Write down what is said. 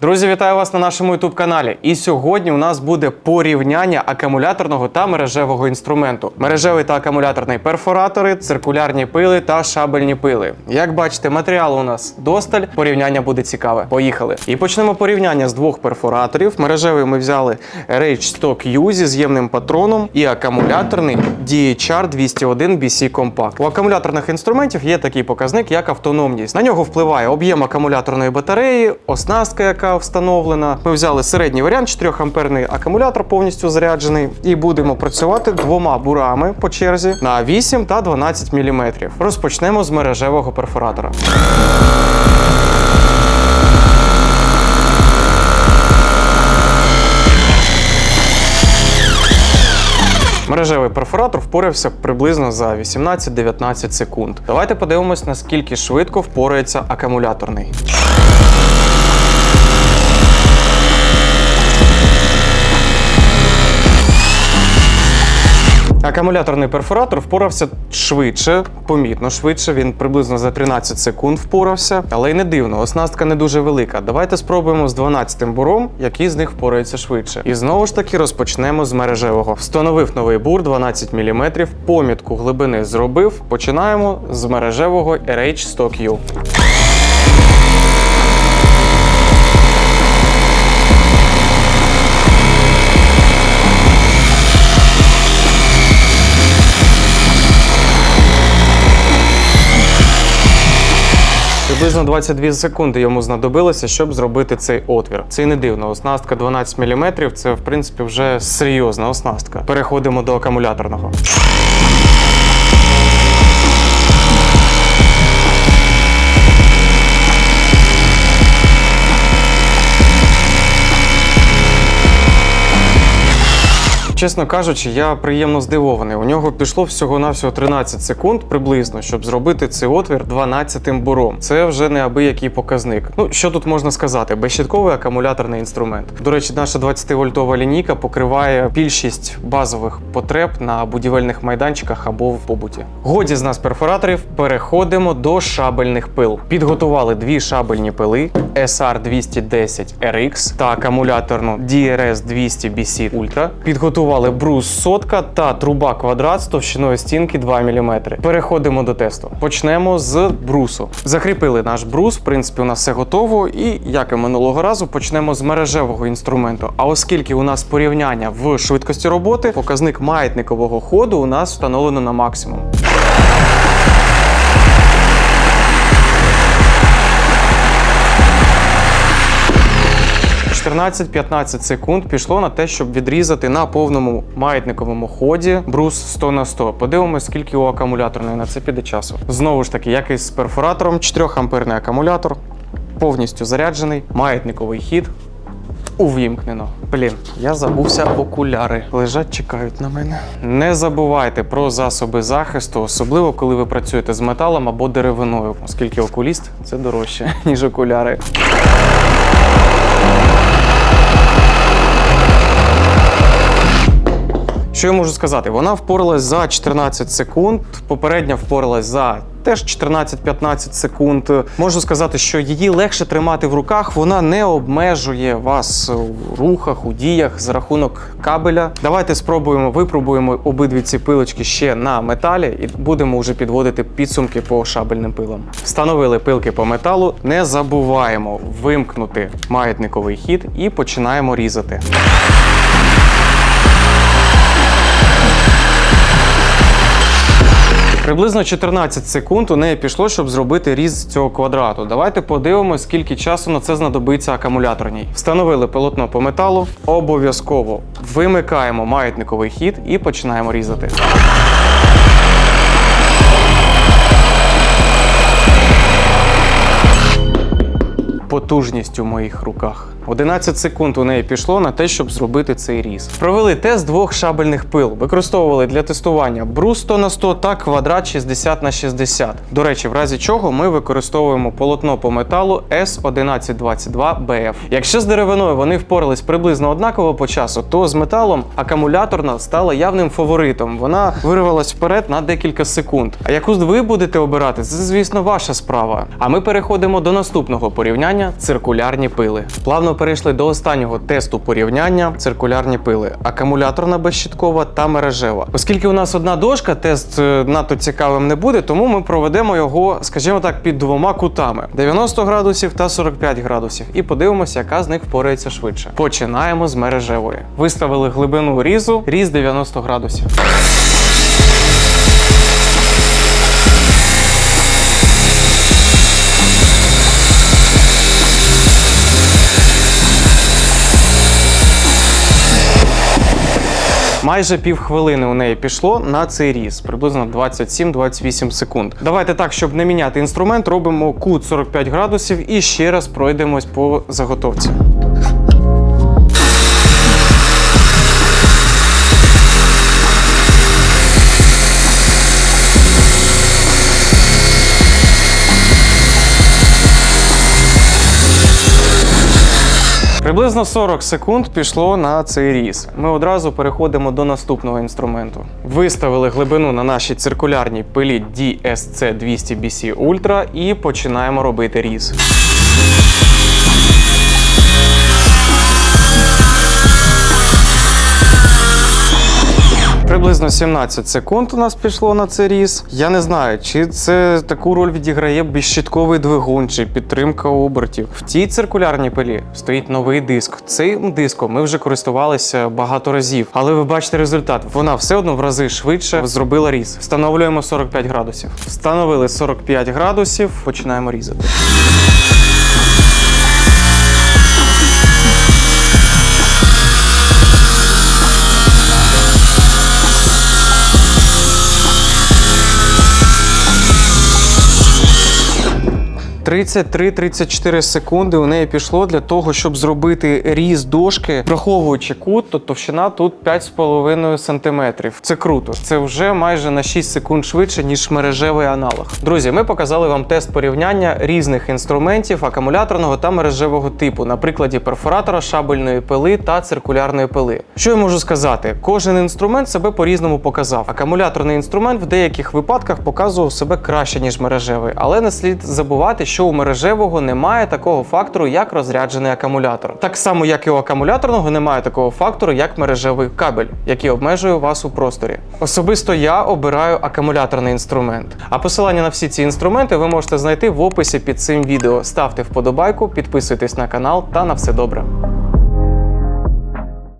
Друзі, вітаю вас на нашому youtube каналі. І сьогодні у нас буде порівняння акумуляторного та мережевого інструменту. Мережевий та акумуляторний перфоратори, циркулярні пили та шабельні пили. Як бачите, матеріалу у нас досталь. Порівняння буде цікаве. Поїхали. І почнемо порівняння з двох перфораторів. Мережевий ми взяли RH Stock U зі з'ємним патроном і акумуляторний DHR 201 BC Compact. У акумуляторних інструментів є такий показник, як автономність. На нього впливає об'єм акумуляторної батареї, оснастка, яка встановлена. Ми взяли середній варіант, 4 амперний акумулятор повністю заряджений, і будемо працювати двома бурами по черзі на 8 та 12 мм. Розпочнемо з мережевого перфоратора. Мережевий перфоратор впорався приблизно за 18-19 секунд. Давайте подивимось, наскільки швидко впорається акумуляторний. Акумуляторний перфоратор впорався швидше, помітно швидше. Він приблизно за 13 секунд впорався, але й не дивно, оснастка не дуже велика. Давайте спробуємо з 12-тим буром, який з них впорається швидше. І знову ж таки розпочнемо з мережевого. Встановив новий бур 12 мм, помітку глибини зробив. Починаємо з мережевого RH 100Q. Приблизно 22 секунди йому знадобилося, щоб зробити цей отвір. Це не дивно. Оснастка 12 мм – це в принципі вже серйозна оснастка. Переходимо до акумуляторного. Чесно кажучи, я приємно здивований. У нього пішло всього-навсього 13 секунд приблизно, щоб зробити цей отвір 12-тим буром. Це вже неабиякий показник. Ну що тут можна сказати? Безщітковий акумуляторний інструмент. До речі, наша 20-вольтова лінійка покриває більшість базових потреб на будівельних майданчиках або в побуті. Годі з нас перфораторів. Переходимо до шабельних пил. Підготували дві шабельні пили SR 210 RX та акумуляторну DRS 200 BC Ultra. Підготували брус сотка та труба квадрат з товщиною стінки 2 мм. Переходимо до тесту. Почнемо з брусу. Закріпили наш брус. В принципі, у нас все готово. І як і минулого разу, почнемо з мережевого інструменту. А оскільки у нас порівняння в швидкості роботи, показник маятникового ходу у нас встановлено на максимум. – 14-15 секунд пішло на те, щоб відрізати на повному маятниковому ході брус 100 на 100. Подивимось, скільки у акумуляторної на це піде часу. Знову ж таки, як і з перфоратором, 4 амперний акумулятор, повністю заряджений, маятниковий хід. Увімкнено. Блін, я забувся окуляри. Лежать, чекають на мене. Не забувайте про засоби захисту, особливо коли ви працюєте з металом або деревиною, оскільки окуліст це дорожче, ніж окуляри. Що я можу сказати? Вона впоралась за 14 секунд. Попередня впоралась за теж 14-15 секунд. Можу сказати, що її легше тримати в руках. Вона не обмежує вас у рухах, у діях за рахунок кабеля. Давайте спробуємо, випробуємо обидві ці пилочки ще на металі і будемо вже підводити підсумки по шабельним пилам. Встановили пилки по металу. Не забуваємо вимкнути маятниковий хід і починаємо різати. Приблизно 14 секунд у неї пішло, щоб зробити різ цього квадрату. Давайте подивимося, скільки часу на це знадобиться акумуляторній. Встановили полотно по металу. Обов'язково вимикаємо маятниковий хід і починаємо різати. Потужність у моїх руках 11 секунд у неї пішло на те, щоб зробити цей різ. Провели тест двох шабельних пил. Використовували для тестування брус 100 на 100 та квадрат 60 на 60. До речі, в разі чого ми використовуємо полотно по металу S1122BF. Якщо з деревиною вони впорались приблизно однаково по часу, то з металом акумуляторна стала явним фаворитом. Вона вирвалась вперед на декілька секунд. А яку ви будете обирати, це звісно ваша справа. А ми переходимо до наступного порівняння циркулярні пили. Плавно перейшли до останнього тесту порівняння циркулярні пили: акумуляторна безщиткова та мережева. Оскільки у нас одна дошка, тест е, надто цікавим не буде, тому ми проведемо його, скажімо так, під двома кутами: 90 градусів та 45 градусів. І подивимося, яка з них впорається швидше. Починаємо з мережевої. Виставили глибину різу, різ 90 градусів. Майже півхвилини у неї пішло на цей різ, приблизно 27-28 секунд. Давайте так, щоб не міняти інструмент, робимо кут 45 градусів і ще раз пройдемось по заготовці. Приблизно 40 секунд пішло на цей різ. Ми одразу переходимо до наступного інструменту. Виставили глибину на нашій циркулярній пилі DSC 200 BC Ultra і починаємо робити різ. Приблизно 17 секунд у нас пішло на цей різ. Я не знаю, чи це таку роль відіграє безщитковий двигун чи підтримка обертів. В цій циркулярній пилі стоїть новий диск. Цим диском ми вже користувалися багато разів, але ви бачите результат. Вона все одно в рази швидше зробила різ. Встановлюємо 45 градусів. Встановили 45 градусів, починаємо різати. – 33-34 секунди у неї пішло для того, щоб зробити різ дошки, враховуючи кут, то товщина тут 5,5 см. Це круто. Це вже майже на 6 секунд швидше, ніж мережевий аналог. Друзі, ми показали вам тест порівняння різних інструментів акумуляторного та мережевого типу, на прикладі перфоратора, шабельної пили та циркулярної пили. Що я можу сказати? Кожен інструмент себе по-різному показав. Акумуляторний інструмент в деяких випадках показував себе краще, ніж мережевий, але не слід забувати, що у мережевого немає такого фактору, як розряджений акумулятор. Так само, як і у акумуляторного немає такого фактору, як мережевий кабель, який обмежує вас у просторі. Особисто я обираю акумуляторний інструмент. А посилання на всі ці інструменти ви можете знайти в описі під цим відео. Ставте вподобайку, підписуйтесь на канал та на все добре.